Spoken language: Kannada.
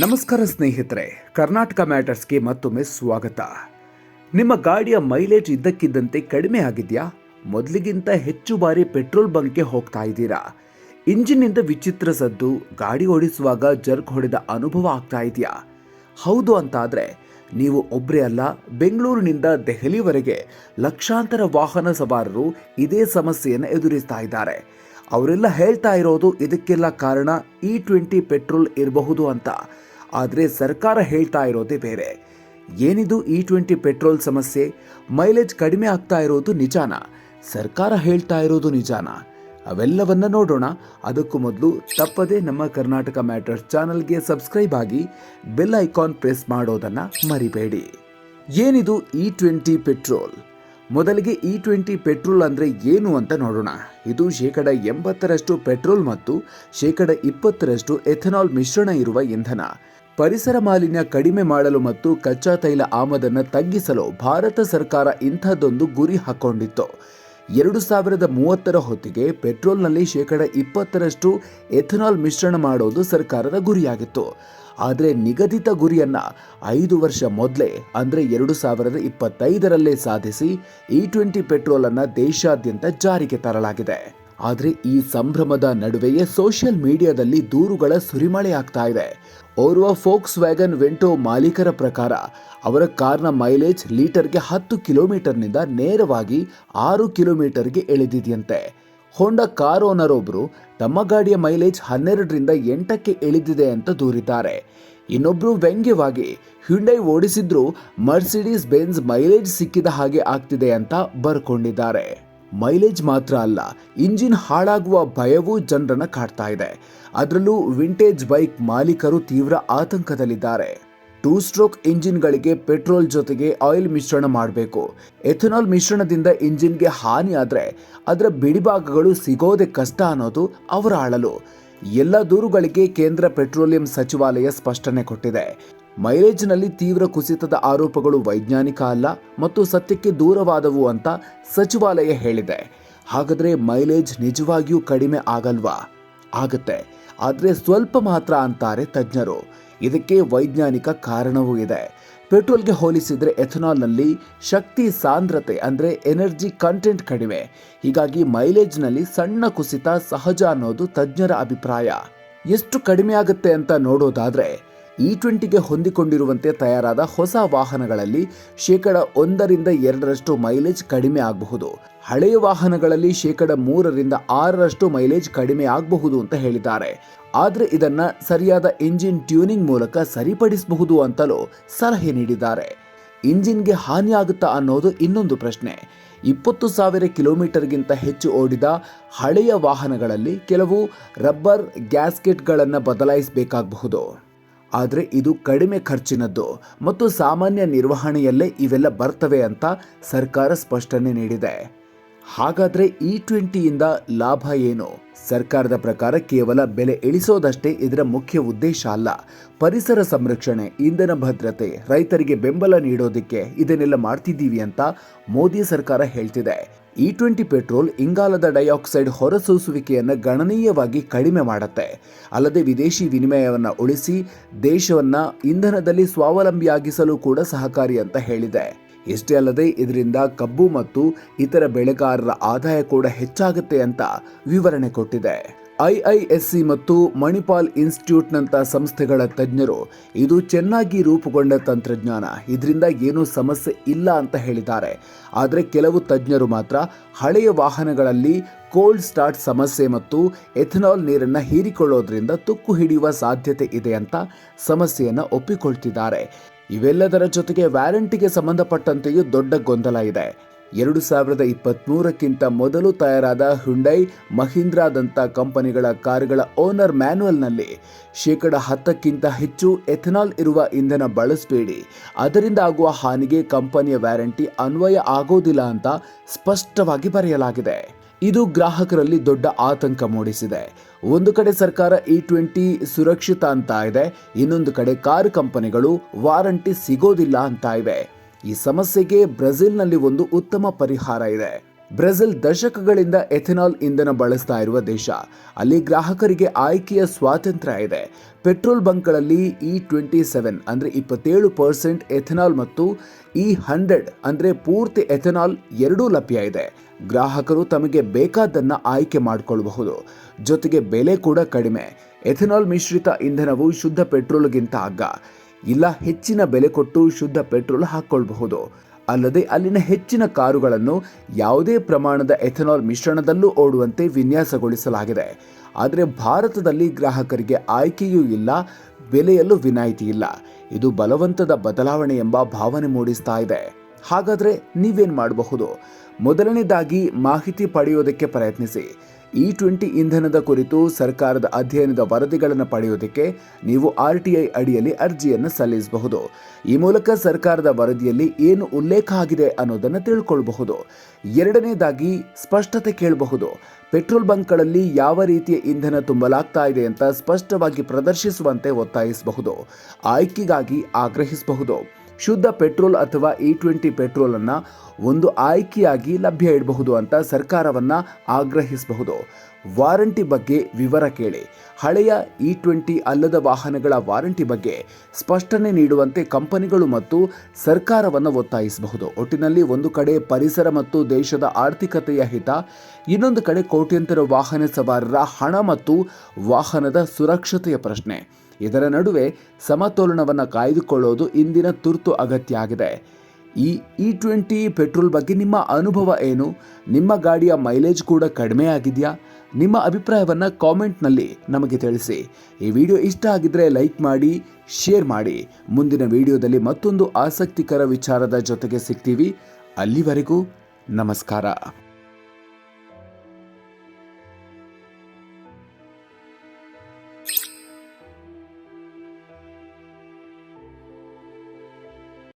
ನಮಸ್ಕಾರ ಸ್ನೇಹಿತರೆ, ಕರ್ನಾಟಕ ಮ್ಯಾಟರ್ಸ್ಗೆ ಮತ್ತೊಮ್ಮೆ ಸ್ವಾಗತ. ನಿಮ್ಮ ಗಾಡಿಯ ಮೈಲೇಜ್ ಇದ್ದಕ್ಕಿದ್ದಂತೆ ಕಡಿಮೆ ಆಗಿದೆಯಾ? ಮೊದಲಿಗಿಂತ ಹೆಚ್ಚು ಬಾರಿ ಪೆಟ್ರೋಲ್ ಬಂಕ್ಗೆ ಹೋಗ್ತಾ ಇದ್ದೀರಾ? ಇಂಜಿನ್ನಿಂದ ವಿಚಿತ್ರ ಸದ್ದು, ಗಾಡಿ ಓಡಿಸುವಾಗ ಜರ್ಕ್ ಹೊಡೆದ ಅನುಭವ ಆಗ್ತಾ ಇದೆಯಾ? ಹೌದು ಅಂತಾದರೆ, ನೀವು ಒಬ್ಬರೇ ಅಲ್ಲ, ಬೆಂಗಳೂರಿನಿಂದ ದೆಹಲಿವರೆಗೆ ಲಕ್ಷಾಂತರ ವಾಹನ ಸವಾರರು ಇದೇ ಸಮಸ್ಯೆಯನ್ನು ಎದುರಿಸ್ತಾ ಇದ್ದಾರೆ. ಅವರೆಲ್ಲ ಹೇಳ್ತಾ ಇರೋದು ಇದಕ್ಕೆಲ್ಲ ಕಾರಣ ಇ ಟ್ವೆಂಟಿ ಪೆಟ್ರೋಲ್ ಇರಬಹುದು ಅಂತ. ಆದರೆ ಸರ್ಕಾರ ಹೇಳ್ತಾ ಇರೋದೇ ಬೇರೆ. ಏನಿದು ಇ ಟ್ವೆಂಟಿ ಪೆಟ್ರೋಲ್ ಸಮಸ್ಯೆ? ಮೈಲೇಜ್ ಕಡಿಮೆ ಆಗ್ತಾ ಇರೋದು ನಿಜಾನ? ಸರ್ಕಾರ ಹೇಳ್ತಾ ಇರೋದು ನಿಜಾನ? ಅವೆಲ್ಲವನ್ನ ನೋಡೋಣ. ಅದಕ್ಕೂ ಮೊದಲು ತಪ್ಪದೆ ನಮ್ಮ ಕರ್ನಾಟಕ ಮ್ಯಾಟರ್ಸ್ ಚಾನಲ್ಗೆ ಸಬ್ಸ್ಕ್ರೈಬ್ ಆಗಿ ಬೆಲ್ ಐಕಾನ್ ಪ್ರೆಸ್ ಮಾಡೋದನ್ನ ಮರಿಬೇಡಿ. ಏನಿದು ಇ ಟ್ವೆಂಟಿ ಪೆಟ್ರೋಲ್? ಮೊದಲಿಗೆ ಇ ಟ್ವೆಂಟಿ ಪೆಟ್ರೋಲ್ ಅಂದರೆ ಏನು ಅಂತ ನೋಡೋಣ. ಇದು ಶೇಕಡ ಎಂಬತ್ತರಷ್ಟು ಪೆಟ್ರೋಲ್ ಮತ್ತು ಶೇಕಡ ಇಪ್ಪತ್ತರಷ್ಟು ಎಥನಾಲ್ ಮಿಶ್ರಣ ಇರುವ ಇಂಧನ. ಪರಿಸರ ಮಾಲಿನ್ಯ ಕಡಿಮೆ ಮಾಡಲು ಮತ್ತು ಕಚ್ಚಾ ತೈಲ ಆಮದನ್ನು ತಗ್ಗಿಸಲು ಭಾರತ ಸರ್ಕಾರ ಇಂಥದ್ದೊಂದು ಗುರಿ ಹಾಕೊಂಡಿತ್ತು. ಎರಡು ಸಾವಿರದ ಮೂವತ್ತರ ಹೊತ್ತಿಗೆ ಪೆಟ್ರೋಲ್ನಲ್ಲಿ ಶೇಕಡ ಇಪ್ಪತ್ತರಷ್ಟು ಎಥನಾಲ್ ಮಿಶ್ರಣ ಮಾಡೋದು ಸರ್ಕಾರದ ಗುರಿಯಾಗಿತ್ತು. ಆದರೆ ನಿಗದಿತ ಗುರಿಯನ್ನ ಐದು ವರ್ಷ ಮೊದಲೇ, ಅಂದರೆ ಎರಡು ಸಾವಿರದ ಇಪ್ಪತ್ತೈದರಲ್ಲೇ ಸಾಧಿಸಿ ಇ ಟ್ವೆಂಟಿ ಪೆಟ್ರೋಲನ್ನು ದೇಶಾದ್ಯಂತ ಜಾರಿಗೆ ತರಲಾಗಿದೆ. ಆದರೆ ಈ ಸಂಭ್ರಮದ ನಡುವೆಯೇ ಸೋಷಿಯಲ್ ಮೀಡಿಯಾದಲ್ಲಿ ದೂರುಗಳ ಸುರಿಮಳೆ ಆಗ್ತಾ ಇದೆ. ಓರ್ವ ಫೋಕ್ಸ್ ವ್ಯಾಗನ್ ವೆಂಟೋ ಮಾಲೀಕರ ಪ್ರಕಾರ, ಅವರ ಕಾರ್ನ ಮೈಲೇಜ್ ಲೀಟರ್ಗೆ ಹತ್ತು ಕಿಲೋಮೀಟರ್ನಿಂದ ನೇರವಾಗಿ ಆರು ಕಿಲೋಮೀಟರ್ಗೆ ಇಳಿದಿದೆಯಂತೆ. ಹೋಂಡಾ ಕಾರ್ ಓನರ್ ಒಬ್ರು ತಮ್ಮ ಗಾಡಿಯ ಮೈಲೇಜ್ ಹನ್ನೆರಡರಿಂದ ಎಂಟಕ್ಕೆ ಇಳಿದಿದೆ ಅಂತ ದೂರಿದ್ದಾರೆ. ಇನ್ನೊಬ್ರು ವ್ಯಂಗ್ಯವಾಗಿ ಹ್ಯುಂಡೈ ಓಡಿಸಿದ್ರು ಮರ್ಸಿಡೀಸ್ ಬೆನ್ಸ್ ಮೈಲೇಜ್ ಸಿಕ್ಕಿದ ಹಾಗೆ ಆಗ್ತಿದೆ ಅಂತ ಬರ್ಕೊಂಡಿದ್ದಾರೆ. ಮೈಲೇಜ್ ಮಾತ್ರ ಅಲ್ಲ, ಇಂಜಿನ್ ಹಾಳಾಗುವ ಭಯವೂ ಜನರನ್ನ ಕಾಡ್ತಾ ಇದೆ. ಅದರಲ್ಲೂ ವಿಂಟೇಜ್ ಬೈಕ್ ಮಾಲೀಕರು ತೀವ್ರ ಆತಂಕದಲ್ಲಿದ್ದಾರೆ. ಟೂ ಸ್ಟ್ರೋಕ್ ಇಂಜಿನ್ಗಳಿಗೆ ಪೆಟ್ರೋಲ್ ಜೊತೆಗೆ ಆಯಿಲ್ ಮಿಶ್ರಣ ಮಾಡಬೇಕು. ಎಥನಾಲ್ ಮಿಶ್ರಣದಿಂದ ಇಂಜಿನ್ಗೆ ಹಾನಿ ಆದರೆ ಅದರ ಬಿಡಿಭಾಗಗಳು ಸಿಗೋದೆ ಕಷ್ಟ ಅನ್ನೋದು ಅವರ ಆಳಲು ಎಲ್ಲ ದೂರುಗಳಿಗೆ ಕೇಂದ್ರ ಪೆಟ್ರೋಲಿಯಂ ಸಚಿವಾಲಯ ಸ್ಪಷ್ಟನೆ ಕೊಟ್ಟಿದೆ. ಮೈಲೇಜ್ನಲ್ಲಿ ತೀವ್ರ ಕುಸಿತದ ಆರೋಪಗಳು ವೈಜ್ಞಾನಿಕ ಅಲ್ಲ ಮತ್ತು ಸತ್ಯಕ್ಕೆ ದೂರವಾದವು ಅಂತ ಸಚಿವಾಲಯ ಹೇಳಿದೆ. ಹಾಗಾದರೆ ಮೈಲೇಜ್ ನಿಜವಾಗಿಯೂ ಕಡಿಮೆ ಆಗಲ್ವಾ? ಆಗತ್ತೆ. ಆದರೆ ಸ್ವಲ್ಪ ಮಾತ್ರ ಅಂತಾರೆ ತಜ್ಞರು. ಇದಕ್ಕೆ ವೈಜ್ಞಾನಿಕ ಕಾರಣವೂ ಇದೆ. ಪೆಟ್ರೋಲ್ಗೆ ಹೋಲಿಸಿದರೆ ಎಥನಾಲ್ನಲ್ಲಿ ಶಕ್ತಿ ಸಾಂದ್ರತೆ ಅಂದರೆ ಎನರ್ಜಿ ಕಂಟೆಂಟ್ ಕಡಿಮೆ. ಹೀಗಾಗಿ ಮೈಲೇಜ್ನಲ್ಲಿ ಸಣ್ಣ ಕುಸಿತ ಸಹಜ ಅನ್ನೋದು ತಜ್ಞರ ಅಭಿಪ್ರಾಯ. ಎಷ್ಟು ಕಡಿಮೆ ಆಗುತ್ತೆ ಅಂತ ನೋಡೋದಾದ್ರೆ ಇ ಟ್ವೆಂಟಿಗೆ ಹೊಂದಿಕೊಂಡಿರುವಂತೆ ತಯಾರಾದ ಹೊಸ ವಾಹನಗಳಲ್ಲಿ ಶೇಕಡ ಒಂದರಿಂದ ಎರಡರಷ್ಟು ಮೈಲೇಜ್ ಕಡಿಮೆ ಆಗಬಹುದು. ಹಳೆಯ ವಾಹನಗಳಲ್ಲಿ ಶೇಕಡ ಮೂರರಿಂದ ಆರರಷ್ಟು ಮೈಲೇಜ್ ಕಡಿಮೆ ಆಗಬಹುದು ಅಂತ ಹೇಳಿದ್ದಾರೆ. ಆದರೆ ಇದನ್ನ ಸರಿಯಾದ ಇಂಜಿನ್ ಟ್ಯೂನಿಂಗ್ ಮೂಲಕ ಸರಿಪಡಿಸಬಹುದು ಅಂತಲೂ ಸಲಹೆ ನೀಡಿದ್ದಾರೆ. ಇಂಜಿನ್ಗೆ ಹಾನಿಯಾಗುತ್ತಾ ಅನ್ನೋದು ಇನ್ನೊಂದು ಪ್ರಶ್ನೆ. ಇಪ್ಪತ್ತು ಸಾವಿರ ಕಿಲೋಮೀಟರ್ಗಿಂತ ಹೆಚ್ಚು ಓಡಿದ ಹಳೆಯ ವಾಹನಗಳಲ್ಲಿ ಕೆಲವು ರಬ್ಬರ್ ಗ್ಯಾಸ್ಕೆಟ್ಗಳನ್ನು ಬದಲಾಯಿಸಬೇಕಾಗಬಹುದು. ಆದರೆ ಇದು ಕಡಿಮೆ ಖರ್ಚಿನದ್ದು ಮತ್ತು ಸಾಮಾನ್ಯ ನಿರ್ವಹಣೆಯಲ್ಲೇ ಇವೆಲ್ಲ ಬರ್ತವೆ ಅಂತ ಸರ್ಕಾರ ಸ್ಪಷ್ಟನೆ ನೀಡಿದೆ. ಹಾಗಾದರೆ ಇ ಟ್ವೆಂಟಿಯಿಂದ ಲಾಭ ಏನು? ಸರ್ಕಾರದ ಪ್ರಕಾರ ಕೇವಲ ಬೆಲೆ ಇಳಿಸೋದಷ್ಟೇ ಇದರ ಮುಖ್ಯ ಉದ್ದೇಶ ಅಲ್ಲ. ಪರಿಸರ ಸಂರಕ್ಷಣೆ, ಇಂಧನ ಭದ್ರತೆ, ರೈತರಿಗೆ ಬೆಂಬಲ ನೀಡೋದಕ್ಕೆ ಇದನ್ನೆಲ್ಲ ಮಾಡ್ತಿದ್ದೀವಿ ಅಂತ ಮೋದಿ ಸರ್ಕಾರ ಹೇಳ್ತಿದೆ. ಇ ಟ್ವೆಂಟಿ ಪೆಟ್ರೋಲ್ ಇಂಗಾಲದ ಡೈಆಕ್ಸೈಡ್ ಹೊರಸೂಸುವಿಕೆಯನ್ನು ಗಣನೀಯವಾಗಿ ಕಡಿಮೆ ಮಾಡುತ್ತೆ. ಅಲ್ಲದೆ ವಿದೇಶಿ ವಿನಿಮಯವನ್ನು ಉಳಿಸಿ ದೇಶವನ್ನು ಇಂಧನದಲ್ಲಿ ಸ್ವಾವಲಂಬಿಯಾಗಿಸಲು ಕೂಡ ಸಹಕಾರಿ ಅಂತ ಹೇಳಿದೆ. ಇಷ್ಟೇ ಅಲ್ಲದೆ ಇದರಿಂದ ಕಬ್ಬು ಮತ್ತು ಇತರ ಬೆಳೆಗಾರರ ಆದಾಯ ಕೂಡ ಹೆಚ್ಚಾಗುತ್ತೆ ಅಂತ ವಿವರಣೆ ಕೊಟ್ಟಿದೆ. ಐಐಎಸ್ಸಿ ಮತ್ತು ಮಣಿಪಾಲ್ ಇನ್ಸ್ಟಿಟ್ಯೂಟ್ನಂಥ ಸಂಸ್ಥೆಗಳ ತಜ್ಞರು, ಇದು ಚೆನ್ನಾಗಿ ರೂಪುಗೊಂಡ ತಂತ್ರಜ್ಞಾನ, ಇದರಿಂದ ಏನೂ ಸಮಸ್ಯೆ ಇಲ್ಲ ಅಂತ ಹೇಳಿದ್ದಾರೆ. ಆದರೆ ಕೆಲವು ತಜ್ಞರು ಮಾತ್ರ ಹಳೆಯ ವಾಹನಗಳಲ್ಲಿ ಕೋಲ್ಡ್ ಸ್ಟಾರ್ಟ್ ಸಮಸ್ಯೆ ಮತ್ತು ಎಥನಾಲ್ ನೀರನ್ನು ಹೀರಿಕೊಳ್ಳೋದ್ರಿಂದ ತುಕ್ಕು ಹಿಡಿಯುವ ಸಾಧ್ಯತೆ ಇದೆ ಅಂತ ಸಮಸ್ಯೆಯನ್ನು ಒಪ್ಪಿಕೊಳ್ತಿದ್ದಾರೆ. ಇವೆಲ್ಲದರ ಜೊತೆಗೆ ವ್ಯಾರಂಟಿಗೆ ಸಂಬಂಧಪಟ್ಟಂತೆಯೂ ದೊಡ್ಡ ಗೊಂದಲ ಇದೆ. ಎರಡು ಸಾವಿರದ ಇಪ್ಪತ್ತ್ಮೂರಕ್ಕಿಂತ ಮೊದಲು ತಯಾರಾದ ಹುಂಡೈ ಮಹೀಂದ್ರಾದಂಥ ಕಂಪನಿಗಳ ಕಾರುಗಳ ಓನರ್ ಮ್ಯಾನ್ಯುವಲ್ನಲ್ಲಿ ಶೇಕಡ ಹತ್ತಕ್ಕಿಂತ ಹೆಚ್ಚು ಎಥನಾಲ್ ಇರುವ ಇಂಧನ ಬಳಸಬೇಡಿ. ಅದರಿಂದ ಆಗುವ ಹಾನಿಗೆ ಕಂಪನಿಯ ವ್ಯಾರಂಟಿ ಅನ್ವಯ ಆಗೋದಿಲ್ಲ ಅಂತ ಸ್ಪಷ್ಟವಾಗಿ ಬರೆಯಲಾಗಿದೆ. ಇದು ಗ್ರಾಹಕರಲ್ಲಿ ದೊಡ್ಡ ಆತಂಕ ಮೂಡಿಸಿದೆ. ಒಂದು ಕಡೆ ಸರ್ಕಾರ ಇ ಟ್ವೆಂಟಿ ಸುರಕ್ಷಿತ ಅಂತ ಇದೆ, ಇನ್ನೊಂದು ಕಡೆ ಕಾರು ಕಂಪನಿಗಳು ವಾರಂಟಿ ಸಿಗೋದಿಲ್ಲ ಅಂತ ಇವೆ. ಈ ಸಮಸ್ಯೆಗೆ ಬ್ರೆಜಿಲ್ನಲ್ಲಿ ಒಂದು ಉತ್ತಮ ಪರಿಹಾರ ಇದೆ. ಬ್ರೆಜಿಲ್ ದಶಕಗಳಿಂದ ಎಥೆನಾಲ್ ಇಂಧನ ಬಳಸ್ತಾ ಇರುವ ದೇಶ. ಅಲ್ಲಿ ಗ್ರಾಹಕರಿಗೆ ಆಯ್ಕೆಯ ಸ್ವಾತಂತ್ರ್ಯ ಇದೆ. ಪೆಟ್ರೋಲ್ ಬಂಕ್ಗಳಲ್ಲಿ ಇ ಟ್ವೆಂಟಿ ಸೆವೆನ್ ಅಂದರೆ ಇಪ್ಪತ್ತೇಳು ಪರ್ಸೆಂಟ್ ಎಥೆನಾಲ್ ಮತ್ತು ಇ ಹಂಡ್ರೆಡ್ ಅಂದರೆ ಪೂರ್ತಿ ಎಥೆನಾಲ್ ಎರಡೂ ಲಭ್ಯ ಇದೆ. ಗ್ರಾಹಕರು ತಮಗೆ ಬೇಕಾದ್ದನ್ನು ಆಯ್ಕೆ ಮಾಡಿಕೊಳ್ಳಬಹುದು ಜೊತೆಗೆ ಬೆಲೆ ಕೂಡ ಕಡಿಮೆ. ಎಥೆನಾಲ್ ಮಿಶ್ರಿತ ಇಂಧನವು ಶುದ್ಧ ಪೆಟ್ರೋಲ್ಗಿಂತ ಅಗ್ಗ. ಇಲ್ಲ ಹೆಚ್ಚಿನ ಬೆಲೆ ಕೊಟ್ಟು ಶುದ್ಧ ಪೆಟ್ರೋಲ್ ಹಾಕ್ಕೊಳ್ಬಹುದು ಅಲ್ಲದೆ ಅಲ್ಲಿನ ಹೆಚ್ಚಿನ ಕಾರುಗಳನ್ನು ಯಾವುದೇ ಪ್ರಮಾಣದ ಎಥೆನಾಲ್ ಮಿಶ್ರಣದಲ್ಲೂ ಓಡುವಂತೆ ವಿನ್ಯಾಸಗೊಳಿಸಲಾಗಿದೆ. ಆದರೆ ಭಾರತದಲ್ಲಿ ಗ್ರಾಹಕರಿಗೆ ಆಯ್ಕೆಯೂ ಇಲ್ಲ, ಬೆಲೆಯಲ್ಲೂ ವಿನಾಯಿತಿ ಇಲ್ಲ. ಇದು ಬಲವಂತದ ಬದಲಾವಣೆ ಎಂಬ ಭಾವನೆ ಮೂಡಿಸ್ತಾ ಇದೆ. ಹಾಗಾದ್ರೆ ನೀವೇನು ಮಾಡಬಹುದು? ಮೊದಲನೇದಾಗಿ ಮಾಹಿತಿ ಪಡೆಯೋದಕ್ಕೆ ಪ್ರಯತ್ನಿಸಿ. ಇ ಟ್ವೆಂಟಿ ಇಂಧನದ ಕುರಿತು ಸರ್ಕಾರದ ಅಧ್ಯಯನದ ವರದಿಗಳನ್ನು ಪಡೆಯೋದಕ್ಕೆ ನೀವು ಆರ್ ಟಿ ಐ ಅಡಿಯಲ್ಲಿ ಅರ್ಜಿಯನ್ನು ಸಲ್ಲಿಸಬಹುದು. ಈ ಮೂಲಕ ಸರ್ಕಾರದ ವರದಿಯಲ್ಲಿ ಏನು ಉಲ್ಲೇಖ ಆಗಿದೆ ಅನ್ನೋದನ್ನು ತಿಳ್ಕೊಳ್ಬಹುದು. ಎರಡನೇದಾಗಿ ಸ್ಪಷ್ಟತೆ ಕೇಳಬಹುದು. ಪೆಟ್ರೋಲ್ ಬಂಕ್ಗಳಲ್ಲಿ ಯಾವ ರೀತಿಯ ಇಂಧನ ತುಂಬಲಾಗ್ತಾ ಇದೆ ಅಂತ ಸ್ಪಷ್ಟವಾಗಿ ಪ್ರದರ್ಶಿಸುವಂತೆ ಒತ್ತಾಯಿಸಬಹುದು. ಆಯ್ಕೆಗಾಗಿ ಆಗ್ರಹಿಸಬಹುದು. ಶುದ್ಧ ಪೆಟ್ರೋಲ್ ಅಥವಾ ಇ ಟ್ವೆಂಟಿ ಪೆಟ್ರೋಲನ್ನು ಒಂದು ಆಯ್ಕೆಯಾಗಿ ಲಭ್ಯ ಇಡಬಹುದು ಅಂತ ಸರ್ಕಾರವನ್ನು ಆಗ್ರಹಿಸಬಹುದು. ವಾರಂಟಿ ಬಗ್ಗೆ ವಿವರ ಕೇಳಿ. ಹಳೆಯ ಇ ಟ್ವೆಂಟಿ ಅಲ್ಲದ ವಾಹನಗಳ ವಾರಂಟಿ ಬಗ್ಗೆ ಸ್ಪಷ್ಟನೆ ನೀಡುವಂತೆ ಕಂಪನಿಗಳು ಮತ್ತು ಸರ್ಕಾರವನ್ನು ಒತ್ತಾಯಿಸಬಹುದು. ಒಟ್ಟಿನಲ್ಲಿ ಒಂದು ಕಡೆ ಪರಿಸರ ಮತ್ತು ದೇಶದ ಆರ್ಥಿಕತೆಯ ಹಿತ, ಇನ್ನೊಂದು ಕಡೆ ಕೋಟ್ಯಂತರ ವಾಹನ ಸವಾರರ ಹಣ ಮತ್ತು ವಾಹನದ ಸುರಕ್ಷತೆಯ ಪ್ರಶ್ನೆ. ಇದರ ನಡುವೆ ಸಮತೋಲನವನ್ನು ಕಾಯ್ದುಕೊಳ್ಳೋದು ಇಂದಿನ ತುರ್ತು ಅಗತ್ಯ ಆಗಿದೆ ಈ ಇ ಟ್ವೆಂಟಿ ಪೆಟ್ರೋಲ್ ಬಗ್ಗೆ ನಿಮ್ಮ ಅನುಭವ ಏನು? ನಿಮ್ಮ ಗಾಡಿಯ ಮೈಲೇಜ್ ಕೂಡ ಕಡಿಮೆ ಆಗಿದೆಯಾ? ನಿಮ್ಮ ಅಭಿಪ್ರಾಯವನ್ನು ಕಾಮೆಂಟ್ನಲ್ಲಿ ನಮಗೆ ತಿಳಿಸಿ. ಈ ವಿಡಿಯೋ ಇಷ್ಟ ಆಗಿದ್ರೆ ಲೈಕ್ ಮಾಡಿ, ಶೇರ್ ಮಾಡಿ. ಮುಂದಿನ ವಿಡಿಯೋದಲ್ಲಿ ಮತ್ತೊಂದು ಆಸಕ್ತಿಕರ ವಿಚಾರದ ಜೊತೆಗೆ ಸಿಗ್ತೀವಿ. ಅಲ್ಲಿವರೆಗೂ ನಮಸ್ಕಾರ.